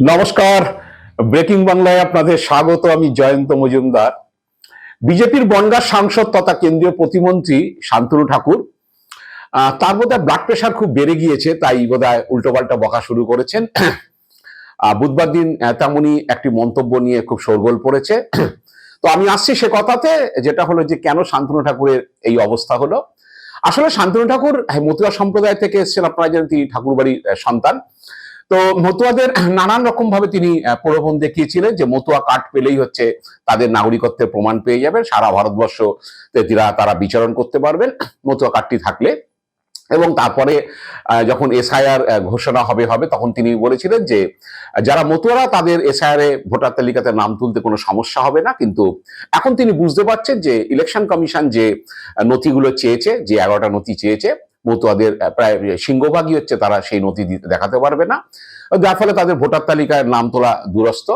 নমস্কার। ব্রেকিং বাংলায় আপনাদের স্বাগত আমি জয়ন্ত মজুমদার। বিজেপির বনগাঁ সাংসদ তথা কেন্দ্রীয় প্রতিমন্ত্রী শান্তনু ঠাকুর। তার বোধহয় ব্লাড প্রেশার খুব বেড়ে গিয়েছে তাই বোধহয় উল্টোপাল্টা বকা শুরু করেছেন। বুধবার দিন তেমনই একটি মন্তব্য নিয়ে খুব শোরগোল পড়েছে। তো আমি আসছি সে কথাতে যেটা হলো যে কেন শান্তনু ঠাকুরের এই অবস্থা হলো। আসলে শান্তনু ঠাকুর হ্যাঁ, মতুয়া সম্প্রদায় থেকে এসেছেন আপনারা জানেন তিনি ঠাকুরবাড়ির সন্তান। তো মতুয়াদের নানান রকম ভাবে তিনি প্রলোভন দেখিয়েছিলেন যে মতুয়া কার্ড পেলেই হচ্ছে তাদের নাগরিকত্বের প্রমাণ পেয়ে যাবেন। সারা ভারতবর্ষ তারা তারা বিচরণ করতে পারবেন মতুয়া কার্ডটি থাকলে। এবং তারপরে যখন এসআইআর ঘোষণা হবে হবে, তখন তিনি বলেছিলেন যে, যারা মতুয়ারা তাদের এসআইআর এ ভোটার তালিকাতে নাম তুলতে কোনো সমস্যা হবে না। কিন্তু এখন তিনি বুঝতে পারছেন যে ইলেকশন কমিশন যে নথিগুলো চেয়েছে, যে এগারোটা নথি চেয়েছে মতুয়াদের প্রায় সিংহভাগই হচ্ছে তারা সেই নথি দেখাতে পারবে না। যার ফলে তাদের ভোটার তালিকায় নাম তোলা দুরস্ত।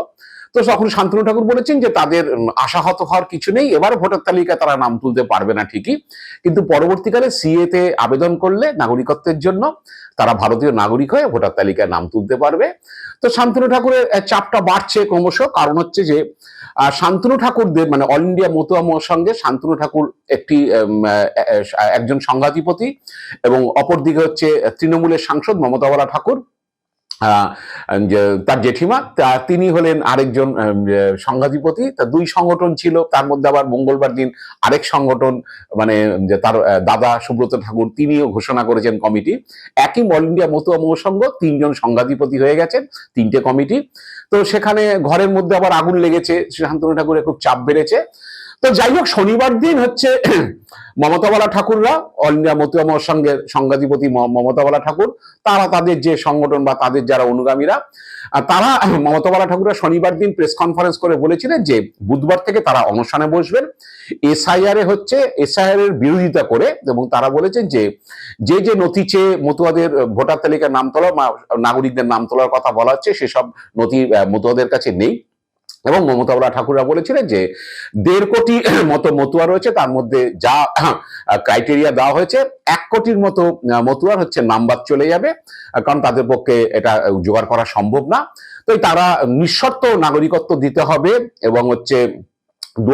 তো তখন শান্তনু ঠাকুর বলেছেন যে তাদের আশাহত হওয়ার কিছু নেই। এবার ভোটার তালিকায় তারা নাম তুলতে পারবে না ঠিকই। কিন্তু পরবর্তীকালে সিএ তে আবেদন করলে নাগরিকত্বের জন্য তারা ভারতীয় নাগরিক হয়ে ভোটার তালিকায় নাম তুলতে পারবে। তো শান্তনু ঠাকুরের চাপটা বাড়ছে ক্রমশ। কারণ হচ্ছে যে শান্তনু ঠাকুরদের মানে অল ইন্ডিয়া মতুয়া সঙ্গে শান্তনু ঠাকুর একটি একজন সংঘাধিপতি এবং অপরদিকে হচ্ছে তৃণমূলের সাংসদ মমতা বালা ঠাকুর। তার জেঠিমা, তা- তিনি হলেন আরেকজন সংঘাধিপতি তা দুই সংগঠন ছিল, তার মধ্যে আবার মঙ্গলবার দিন আরেক সংগঠন মানে তার দাদা সুব্রত ঠাকুর, তিনিও ঘোষণা করেছেন কমিটি। একই অল ইন্ডিয়া মতুয়া মহাসংঘ তিনজন সংঘাধিপতি হয়ে গেছেন, তিনটে কমিটি। তো সেখানে ঘরের মধ্যে আবার আগুন লেগেছে, শ্রী শান্তনু ঠাকুরের খুব চাপ বেড়েছে। তো যাই হোক শনিবার দিন হচ্ছে মমতাবালা ঠাকুররা অল ইন্ডিয়া মতুয়া মহাসংঘের সংঘাধিপতি মমতাবালা ঠাকুর, তারা তাদের যে সংগঠন বা তাদের যারা অনুগামীরা তারা মমতাবালা ঠাকুররা শনিবার দিন প্রেস কনফারেন্স করে বলেছিলেন যে বুধবার থেকে তারা অনশনে বসবেন। এসআইআর এ হচ্ছে, এসআইআর এর বিরোধিতা করে এবং তারা বলেছেন যে যে যে নথি চেয়ে মতুয়াদের ভোটার তালিকার নাম তোলা নাগরিকদের নাম তোলার কথা বলা হচ্ছে, সেসব নথি মতুয়াদের কাছে নেই। এবং মমতা ঠাকুররা বলেছিলেন যে দেড় কোটি মতো মতুয়া রয়েছে, তার মধ্যে যা ক্রাইটেরিয়া দেওয়া হয়েছে, এক কোটির মতো মতুয়ার হচ্ছে নাম্বার চলে যাবে কারণ তাদের পক্ষে এটা জোগাড় করা সম্ভব না। তো তারা নিঃশর্ত নাগরিকত্ব দিতে হবে এবং হচ্ছে দু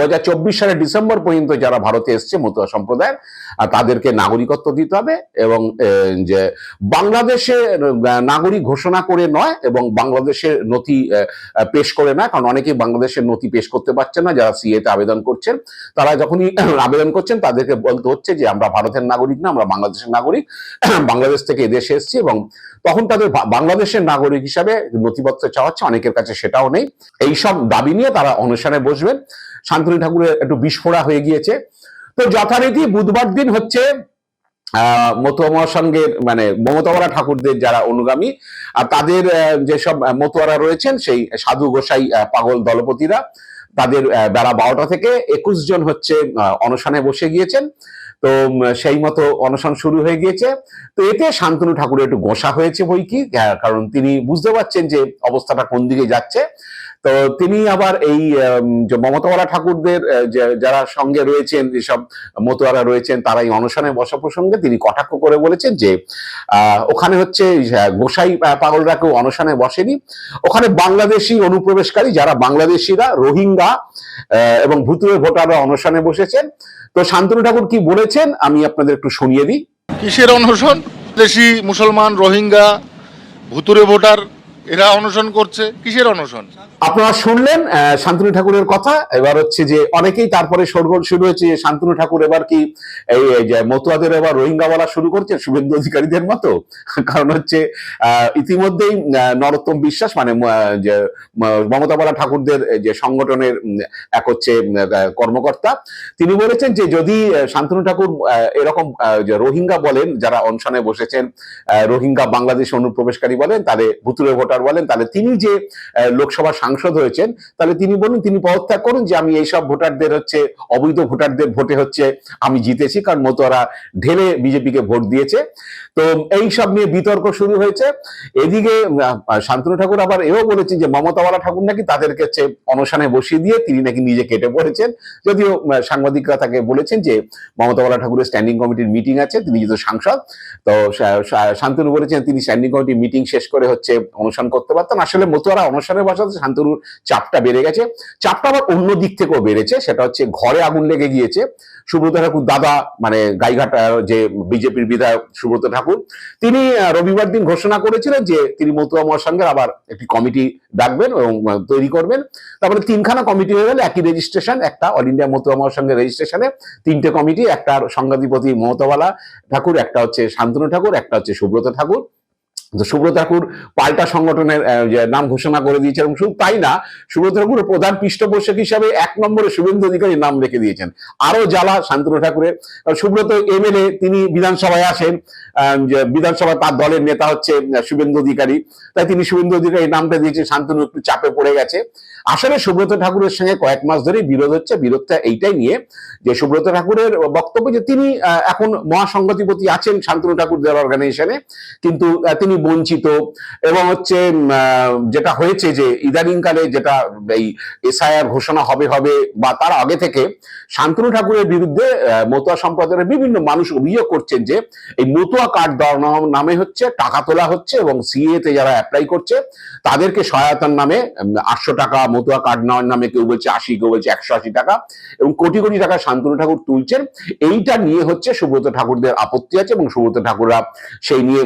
সালের ডিসেম্বর পর্যন্ত যারা ভারতে এসছে, মতুয়া সম্প্রদায়ের তাদেরকে নাগরিকত্ব দিতে হবে এবং যে বাংলাদেশে নাগরিক ঘোষণা করে নয় এবং বাংলাদেশের নথি পেশ করে না কারণ অনেকেই বাংলাদেশের নথি পেশ করতে পারছে না, যারা সিএ তে আবেদন করছেন। তারা যখনই আবেদন করছেন, তাদেরকে বলতে হচ্ছে যে আমরা ভারতের নাগরিক না, আমরা বাংলাদেশের নাগরিক। বাংলাদেশ থেকে এদেশে এসেছি এবং তখন তাদের বাংলাদেশের নাগরিক হিসাবে নথিপত্র চাওয়া হচ্ছে, অনেকের কাছে সেটাও নেই। এইসব দাবি নিয়ে তারা অনুষ্ঠানে বসবেন। শান্তনু ঠাকুরের একটু বিস্ফোরা হয়ে গিয়েছে। তো যথারীতি বুধবার দিন হচ্ছে মতুয়া মহাসংঘের মানে মমতাওয়ারা ঠাকুরদের যারা অনুগামী, আর তাদের যেসব মতুয়ারা রয়েছেন, সেই সাধু গোসাই পাগল দলপতিরা, তাদের বেলা বারোটা থেকে একুশ জন হচ্ছে অনশনে বসে গিয়েছেন। তো সেই মতো অনশন শুরু হয়ে গিয়েছে। তো এতে শান্তনু ঠাকুরের একটু গোসা হয়েছে বই কি কারণ তিনি বুঝতে পারছেন যে অবস্থাটা কোন দিকে যাচ্ছে। তো তিনি আবার এই মমতাওয়ালা ঠাকুরদের যারা সঙ্গে রয়েছেন, যেসব মতুয়ারা রয়েছেন, তারা এই অনশনে বসা প্রসঙ্গে তিনি কটাক্ষ করে বলেছেন যে ওখানে হচ্ছে গোসাই পাগলরা কেউ অনশনে বসেনি। ওখানে বাংলাদেশি অনুপ্রবেশকারী যারা বাংলাদেশিরা, রোহিঙ্গা এবং ভুতুরে ভোটাররা অনশনে বসেছেন। তো শান্তনু ঠাকুর কি বলেছেন, আমি আপনাদের একটু শুনিয়ে দিই। কিসের অনশন? দেশি মুসলমান, রোহিঙ্গা ভুতুরে ভোটার এরা অনশন করছে। কিসের অনশন? আপনারা শুনলেন শান্তনু ঠাকুরের কথা। এবার হচ্ছে যে অনেকেই তারপরে সরগোল শুরু হয়েছে শান্তনু ঠাকুর এবার কি এই মতুয়াদের এবার রোহিঙ্গা বলা শুরু করছে শুভেন্দু অধিকারীদের মতো? কারণ হচ্ছে ইতিমধ্যেই নরোত্তম বিশ্বাস মানে যে মমতা বলা ঠাকুরদের যে সংগঠনের এক হচ্ছে কর্মকর্তা। তিনি বলেছেন যে যদি শান্তনু ঠাকুর এরকম রোহিঙ্গা বলেন, যারা অনশনে বসেছেন রোহিঙ্গা বাংলাদেশ অনুপ্রবেশকারী বলেন তাহলে ভুতুরে ভোটার বলেন তাহলে তিনি যে আহ, লোকসভা সাংসদ হয়েছেন তাহলে তিনি বলুন তিনি পদত্যাগ করুন যে আমি এইসব ভোটারদের হচ্ছে অবৈধ ভোটারদের ভোটে হচ্ছে আমি জিতেছি কারণ মতোয়ারা ঢেলে বিজেপিকে ভোট দিয়েছে। তো এই সব নিয়ে বিতর্ক শুরু হয়েছে। এদিকে শান্তনু ঠাকুর আবার এও বলেছেন যে মমতাওয়ালা ঠাকুর নাকি তাদেরকে হচ্ছে অনশনে বসিয়ে দিয়ে তিনি নাকি নিজে কেটে পড়েছেন। যদিও সাংবাদিকরা তাকে বলেছেন যে মমতাওয়ালা ঠাকুরের স্ট্যান্ডিং কমিটির মিটিং আছে তিনি যেহেতু সাংসদ তো শান্তনু বলেছেন তিনি স্ট্যান্ডিং কমিটি মিটিং শেষ করে হচ্ছে অনুষ্ঠান করতে পারতেন আসলে মতুয়ারা অনশনের বসাতে শান্তনুর চাপটা বেড়ে গেছে। চাপটা আবার অন্য দিক থেকেও বেড়েছে। সেটা হচ্ছে ঘরে আগুন লেগে গিয়েছে। সুব্রত ঠাকুর দাদা মানে গাইঘাট যে বিজেপির বিধায়ক সুব্রত ঠাকুর, তিনি রবিবার দিন ঘোষণা করেছিলেন যে তিনি মতুয়া মহাসংঘের আবার একটি কমিটি ডাকবেন এবং তৈরি করবেন। তারপরে তিনখানা কমিটি হয়ে গেল। একই রেজিস্ট্রেশন, একটা অল ইন্ডিয়া মতুয়া মহাসংঘের রেজিস্ট্রেশনে তিনটে কমিটি, একটা সংঘাধিপতি মমতাবালা ঠাকুর, একটা হচ্ছে শান্তনু ঠাকুর, একটা হচ্ছে সুব্রত ঠাকুর। তো সুব্রত ঠাকুর পাল্টা সংগঠনের নাম ঘোষণা করে দিয়েছেন এবং শুধু তাই না, সুব্রত ঠাকুর প্রধান পৃষ্ঠপোষক হিসাবে এক নম্বরে শুভেন্দু অধিকারীর নাম রেখে দিয়েছেন। আরও জ্বালা শান্তনু ঠাকুরের। সুব্রত এমএলএ, তিনি বিধানসভায় আসেন বিধানসভায় তার দলের নেতা হচ্ছে শুভেন্দু অধিকারী। তাই তিনি শুভেন্দু অধিকারীর নামটা দিয়েছেন, শান্তনু একটু চাপে পড়ে গেছে। আসলে সুব্রত ঠাকুরের সঙ্গে কয়েক মাস ধরে বিরোধ হচ্ছে, বিরোধটা এইটাই নিয়ে যে সুব্রত ঠাকুরের বক্তব্য যে তিনি এখন মহাসংগতিপতি আছেন শান্তনু ঠাকুরদের অর্গানাইজেশনে কিন্তু তিনি বঞ্চিত এবং হচ্ছে যেটা হয়েছে যে ইদানিংকালে যেটা এই এসআইআর ঘোষণা হবে হবে বা তার আগে থেকে শান্তনু ঠাকুরের বিরুদ্ধে মতুয়া সম্প্রদায়ের বিভিন্ন মানুষ অভিযোগ করছেন যে এই মতুয়া কার্ড দেওয়ার নামে হচ্ছে টাকা তোলা হচ্ছে এবং সিএ তে যারা অ্যাপ্লাই করছে তাদেরকে সহায়তার নামে আটশো টাকা মতুয়া কার্ড নেওয়ার নামে কেউ বলছে আশি, কেউ বলছে একশো আশি টাকা এবং কোটি কোটি টাকা শান্তনু ঠাকুর তুলছেন। এইটা নিয়ে হচ্ছে সুব্রত ঠাকুরদের আপত্তি আছে এবং সুব্রত ঠাকুররা সেই নিয়ে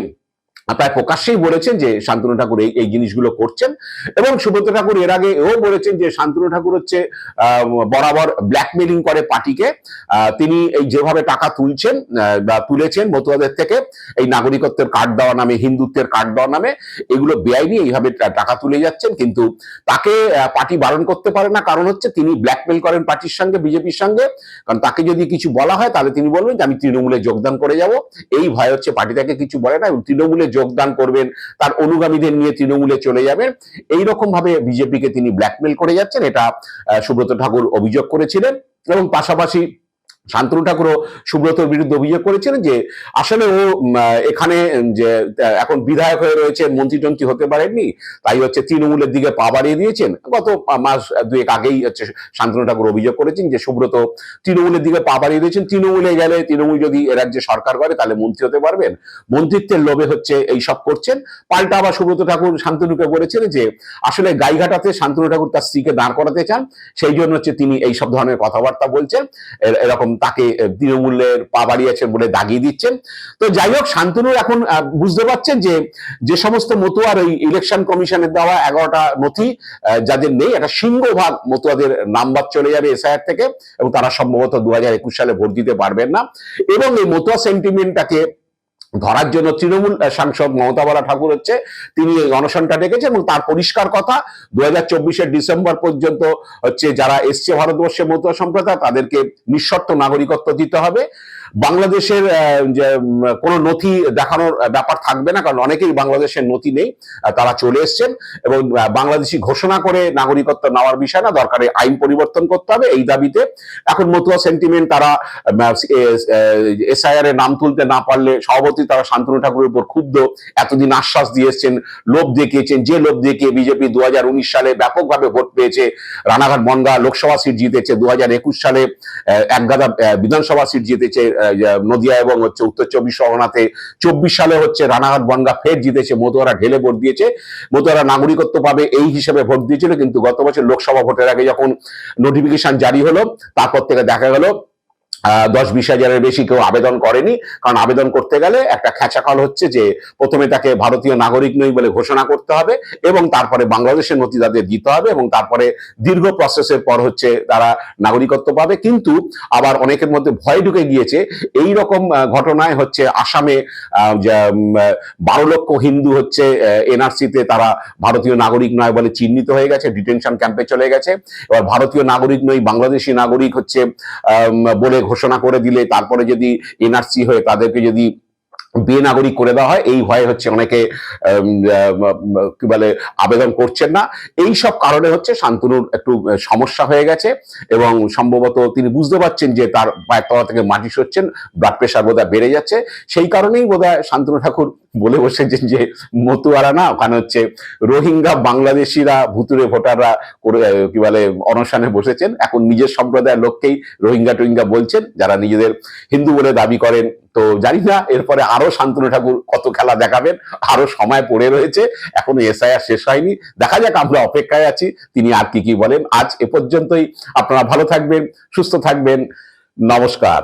প্রায় প্রকাশ্যেই বলেছেন যে শান্তনু ঠাকুর এই এই জিনিসগুলো করছেন। এবং সুব্রত ঠাকুর এর আগে এও বলেছেন যে শান্তনু ঠাকুর হচ্ছে বরাবর ব্ল্যাকমেলিং করে পার্টিকে। তিনি এই যেভাবে টাকা তুলছেন বা তুলেছেন মতুয়াদের থেকে, এই নাগরিকত্বের কার্ড দেওয়া নামে, হিন্দুত্বের কার্ড দেওয়া নামে, এগুলো বেআইনি, এইভাবে টাকা তুলে যাচ্ছেন। কিন্তু তাকে পার্টি বারণ করতে পারে না। কারণ হচ্ছে তিনি ব্ল্যাকমেল করেন পার্টির সঙ্গে, বিজেপির সঙ্গে। কারণ তাকে যদি কিছু বলা হয়, তাহলে তিনি বলবেন যে, আমি তৃণমূলে যোগদান করে যাব। এই ভয় হচ্ছে পার্টি তাকে কিছু বলে না তৃণমূলে যোগদান করবেন, তার অনুগামীদের নিয়ে তৃণমূলে চলে যাবেন। এই রকম ভাবে বিজেপিকে তিনি ব্ল্যাকমেল করে যাচ্ছেন, এটা সুব্রত ঠাকুর অভিযোগ করেছিলেন। এবং পাশাপাশি শান্তনু ঠাকুরও সুব্রতর বিরুদ্ধে অভিযোগ করেছিলেন যে আসলে ও এখানে যে এখন বিধায়ক হয়ে রয়েছে, মন্ত্রী টন্ত্রী হতে পারেননি। তাই হচ্ছে তৃণমূলের দিকে পা বাড়িয়ে দিয়েছেন। গত মাস দুয়েক আগেই হচ্ছে শান্তনু ঠাকুর অভিযোগ করেছেন যে সুব্রত তৃণমূলের দিকে পা বাড়িয়ে দিয়েছেন। তৃণমূলে গেলে তৃণমূল যদি রাজ্যে সরকার করে, তাহলে মন্ত্রী হতে পারবেন। মন্ত্রিত্বের লোভে হচ্ছে এই সব করছেন। পাল্টা আবার সুব্রত ঠাকুর শান্তনুকে বলেছেন যে, আসলে গাইঘাটাতে শান্তনু ঠাকুর তার স্ত্রীকে দাঁড় করাতে চান। সেই জন্য হচ্ছে তিনি এই সব ধরনের কথাবার্তা বলছেন। এরকম তাকে তৃণমূলের পা বাড়িয়েছেন বলে দাগিয়ে দিচ্ছেন। তো যাই হোক শান্তনুর এখন বুঝতে পারছেন যে যে সমস্ত মতুয়ার ওই ইলেকশন কমিশনের দেওয়া এগারোটা নথি যাদের নেই, একটা সিংহভাগ মতুয়াদের নাম্বার চলে যাবে এসআইআর থেকে, এবং তারা সম্ভবত দু সালে ভোট দিতে পারবেন না। এবং এই মতুয়া সেন্টিমেন্টটাকে ধরার জন্য তৃণমূল সাংসদ মমতা বালা ঠাকুর হচ্ছে, তিনি এই অনশনটা ডেকেছেন এবং তার পরিষ্কার কথা দু হাজার ডিসেম্বর পর্যন্ত হচ্ছে যারা এসছে ভারতবর্ষে মতুয়া সম্প্রদায়, তাদেরকে নিঃশর্ত নাগরিকত্ব দিতে হবে। বাংলাদেশের কোনো নথি দেখানোর ব্যাপার থাকবে না, কারণ অনেকেই বাংলাদেশের নথি নেই তারা চলে এসছেন এবং বাংলাদেশি ঘোষণা করে নাগরিকত্ব নেওয়ার বিষয় না, দরকারে আইন পরিবর্তন করতে হবে, এই দাবিতে। এখন মতুয়া সেন্টিমেন্ট তারা এসআইআর এর নাম তুলতে না পারলে সভাপতি তারা শান্তনু ঠাকুরের উপর ক্ষুব্ধ, এতদিন আশ্বাস দিয়ে এসছেন লোভ দেখিয়েছেন, যে লোভ দেখিয়ে বিজেপি দু হাজার উনিশ সালে ব্যাপকভাবে ভোট পেয়েছে, রানাঘাট বনগা লোকসভা সিট জিতেছে দু হাজার একুশ সালে একগাদা বিধানসভা সিট জিতেছে নদিয়া এবং হচ্ছে উত্তর চব্বিশ পরগনাতে চব্বিশ সালে হচ্ছে রানাঘাট বনগা ফের জিতেছে, মতুয়ারা ঢেলে ভোট দিয়েছে, মতুয়ারা নাগরিকত্ব পাবে এই হিসেবে ভোট দিয়েছিল, কিন্তু গত বছর লোকসভা ভোটের আগে যখন নোটিফিকেশন জারি হলো, তারপর থেকে দেখা গেল দশ বিশ হাজারের বেশি কেউ আবেদন করেনি। কারণ আবেদন করতে গেলে একটা খেঁচাকাল হচ্ছে যে প্রথমে তাকে ভারতীয় নাগরিক নই বলে ঘোষণা করতে হবে এবং তারপরে বাংলাদেশের নথি তাদের দিতে হবে এবং তারপরে দীর্ঘ প্রসেসের পর হচ্ছে তারা নাগরিকত্ব পাবে। কিন্তু আবার অনেকের মধ্যে ভয় ঢুকে গিয়েছে এই রকম ঘটনায় হচ্ছে আসামে বারো লক্ষ হিন্দু হচ্ছে এনআরসিতে তারা ভারতীয় নাগরিক নয় বলে চিহ্নিত হয়ে গেছে ডিটেনশন ক্যাম্পে চলে গেছে। এবার ভারতীয় নাগরিক নই, বাংলাদেশি নাগরিক হচ্ছে বলে ঘোষণা করে দিলে, তারপরে যদি এনআরসি হয়ে তাদেরকে যদি বেনাগরিক করে দেওয়া হয়, এই ভয়ে হচ্ছে অনেকে কি বলে, আবেদন করছেন না। এই সব কারণে হচ্ছে শান্তনুর একটু সমস্যা হয়ে গেছে এবং সম্ভবত তিনি বুঝতে পারছেন যে তার পায়ের তলা থেকে মাটি সরছেন ব্লাড প্রেশার বোধহয় বেড়ে যাচ্ছে। সেই কারণেই বোধহয় শান্তনু ঠাকুর বলে বসেছেন যে, মতুয়ারা না, ওখানে হচ্ছে রোহিঙ্গা বাংলাদেশিরা ভুতুরে ভোটাররা করে কি বলে, অনশনে বসেছেন। এখন নিজের সম্প্রদায়ের লোককেই রোহিঙ্গা টোহিঙ্গা বলছেন, যারা নিজেদের হিন্দু বলে দাবি করেন। তো জানি না, এরপরে আরও শান্তনু ঠাকুর কত খেলা দেখাবেন, আরও সময় পড়ে রয়েছে, এখনও এসআইআর শেষ হয়নি। দেখা যাক, আমরা অপেক্ষায় আছি, তিনি আর কি কি বলেন। আজ এ পর্যন্তই, আপনারা ভালো থাকবেন, সুস্থ থাকবেন, নমস্কার।